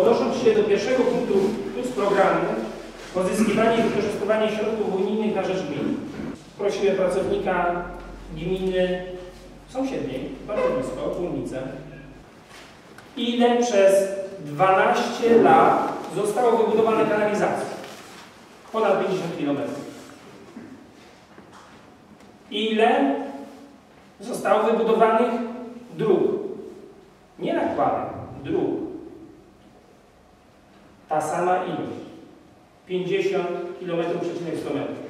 Odnosząc się do pierwszego punktu plus programu, pozyskiwanie i wykorzystywanie środków unijnych na rzecz gmin, prosiłem pracownika gminy sąsiedniej, bardzo blisko, Kulnice, ile przez 12 lat zostało wybudowane kanalizacji? Ponad 50 km. Ile zostało wybudowanych dróg? Nie nakładek, dróg. Ta sama ilość. 50 km przecinek 100 metrów.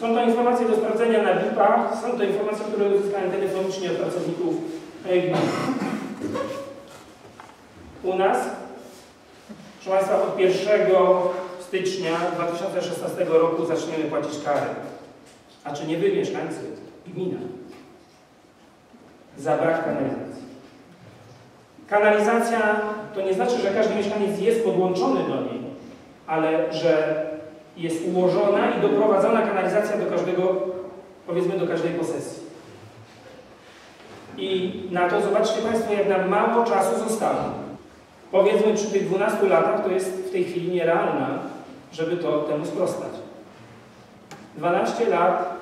Są to informacje do sprawdzenia na BIP-ach, są to informacje, które uzyskałem telefonicznie od pracowników gminy. U nas, proszę Państwa, od 1 stycznia 2016 roku zaczniemy płacić kary. A czy nie Wy, mieszkańcy, gmina, za brak kanalizacji. Kanalizacja to nie znaczy, że każdy mieszkaniec jest podłączony do niej, ale że jest ułożona i doprowadzona kanalizacja do każdego, powiedzmy, do każdej posesji. I na to zobaczcie Państwo, jak nam mało czasu zostało. Powiedzmy, przy tych 12 latach to jest w tej chwili nierealne, żeby to temu sprostać. 12 lat,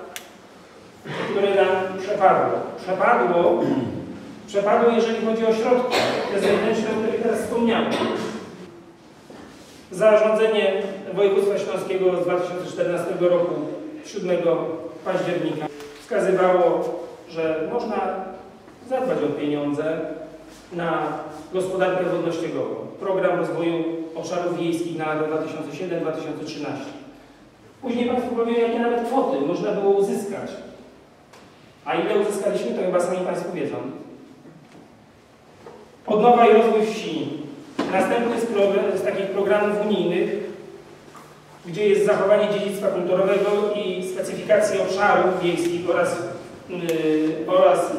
które nam przepadło. Przepadło, przepadło jeżeli chodzi o środki, te zewnętrzne, o których teraz wspomniałem. Zarządzenie województwa śląskiego z 2014 roku, 7 października, wskazywało, że można zadbać o pieniądze na gospodarkę wodno-ściegową. Program rozwoju obszarów wiejskich na lata 2007-2013. Później Państwo powiedzą, jakie nawet kwoty można było uzyskać. A ile uzyskaliśmy, to chyba sami Państwo wiedzą. Odnowa i rozwój wsi. Następny z, z takich programów unijnych, gdzie jest zachowanie dziedzictwa kulturowego i specyfikacji obszarów wiejskich oraz, yy, oraz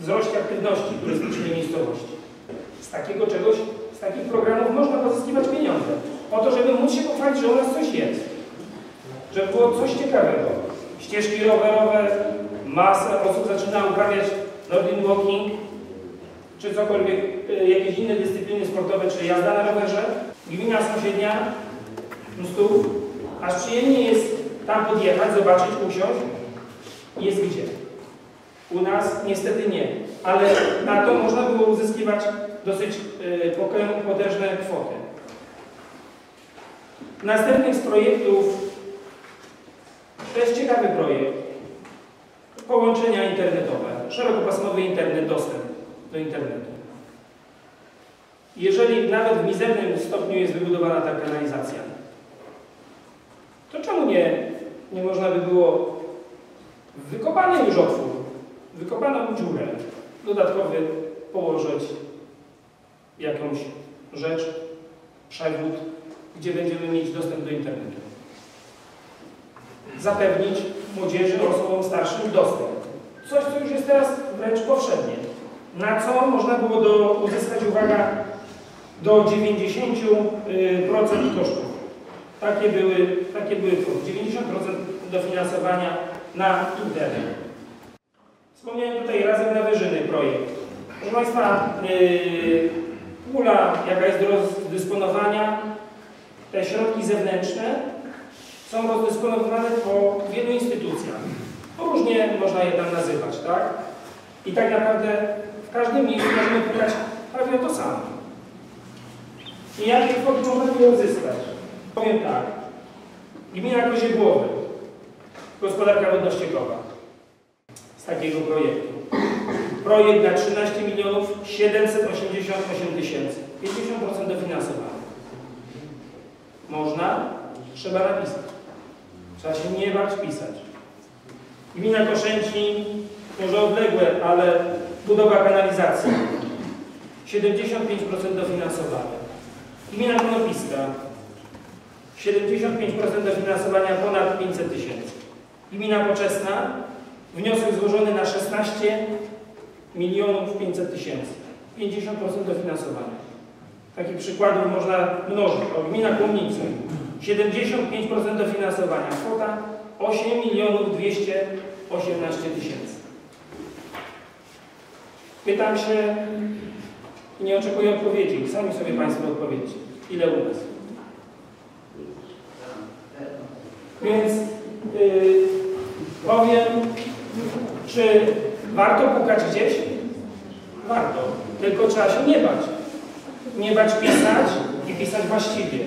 wzroście aktywności turystycznej miejscowości. Z takiego czegoś, z takich programów można pozyskiwać pieniądze. Po to, żeby móc się pochwalić, że u nas coś jest. Żeby było coś ciekawego. Ścieżki rowerowe, masa osób zaczyna uprawiać Nordic Walking, czy cokolwiek, jakieś inne dyscypliny sportowe, czy jazda na rowerze. Gmina sąsiednia, Mstów, aż przyjemnie jest tam podjechać, zobaczyć, usiąść. Jest gdzie. U nas niestety nie, ale na to można było uzyskiwać dosyć yy, potężne kwoty. Następny z projektów, to jest ciekawy projekt, połączenia internetowe, szerokopasmowy internet, dostęp do internetu. Jeżeli nawet w mizernym stopniu jest wybudowana ta kanalizacja, to czemu nie, nie można by było wykopany już otwór, wykopaną dziurę, dodatkowy położyć jakąś rzecz, przewód, gdzie będziemy mieć dostęp do internetu. Zapewnić młodzieży, osobom starszym dostęp. Coś, co już jest teraz wręcz powszednie. Na co można było do, uzyskać, uwaga, do 90% kosztów. Takie były, takie były 90% dofinansowania na internet. Wspomniałem tutaj razem na wyżyny projekt. Proszę Państwa, yy, pula, jaka jest do rozdysponowania, te środki zewnętrzne są rozdysponowane po wielu instytucjach. Różnie można je tam nazywać, tak? I tak naprawdę w każdym miejscu możemy pytać prawie o to samo. I jakie kwoty można by uzyskać? Powiem tak. Gmina Koziegłowy, gospodarka wodno-ściekowa z takiego projektu. Projekt na 13 milionów 788 tysięcy. 50% dofinansowane. Można? Trzeba napisać. Trzeba się nie bać pisać. Gmina Koszęcin, może odległe, ale budowa kanalizacji. 75% dofinansowane. Gmina Konopiska. 75% dofinansowania ponad 500 tysięcy. Gmina Poczesna. Wniosek złożony na 16 milionów 500 tysięcy. 50% dofinansowania. Takich przykładów można mnożyć. O, gmina Kłomnicy. 75% dofinansowania. Kwota 8 milionów 218 tysięcy. Pytam się, I nie oczekuję odpowiedzi. Sami sobie Państwo odpowiedzcie. Ile u nas? Więc yy, powiem, czy warto pukać gdzieś? Warto. Tylko trzeba się nie bać. Nie bać pisać i pisać właściwie.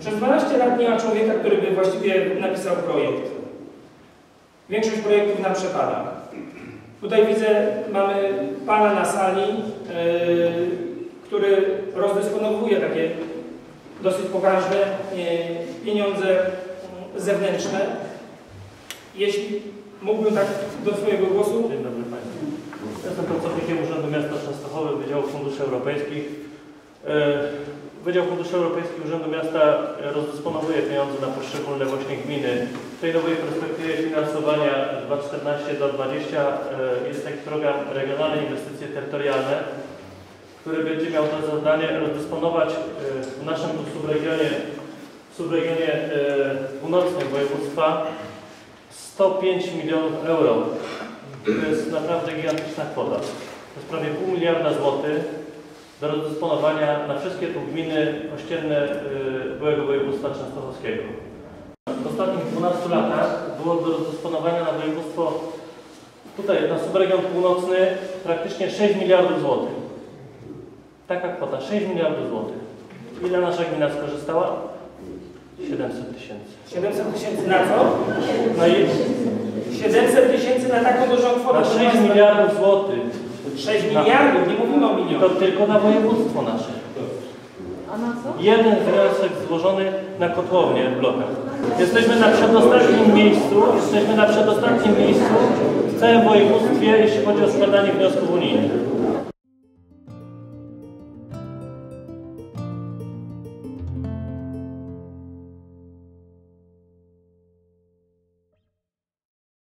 Przez 12 lat nie ma człowieka, który by właściwie napisał projekt. Większość projektów nam przepada. Tutaj widzę, mamy pana na sali, yy, który rozdysponowuje takie dosyć poważne yy, pieniądze zewnętrzne. Jeśli mógłbym tak do swojego głosu, Dzień dobry Państwu. Jestem pracownikiem Urzędu Miasta Częstochowy Wydziału Funduszy Europejskich. Wydział Funduszy Europejskich Urzędu Miasta rozdysponowuje pieniądze na poszczególne właśnie gminy. W tej nowej perspektywie finansowania 2014 do 2020 e, jest taki program Regionalne Inwestycje Terytorialne, który będzie miał za zadanie rozdysponować e, w naszym subregionie, w subregionie e, północnym województwa 105 milionów euro. To jest naprawdę gigantyczna kwota. To jest prawie pół miliarda złotych do rozdysponowania na wszystkie tu gminy ościenne y, byłego województwa częstochowskiego. W ostatnich 12 latach było do rozdysponowania na województwo, tutaj na subregion północny, praktycznie 6 miliardów złotych. Taka kwota, 6 miliardów złotych. Ile nasza gmina skorzystała? 700 tysięcy. 700 tysięcy na co? Na, je- 700 tysięcy na taką dużą kwotę. na 6 miliardów złotych. 6 miliardów, nie mówimy o To milionach. tylko na województwo nasze. A na co? Jeden wniosek złożony na kotłownię w blokach. Jesteśmy na przedostatnim miejscu, jesteśmy na przedostatnim miejscu w całym województwie, jeśli chodzi o składanie wniosków unijnych.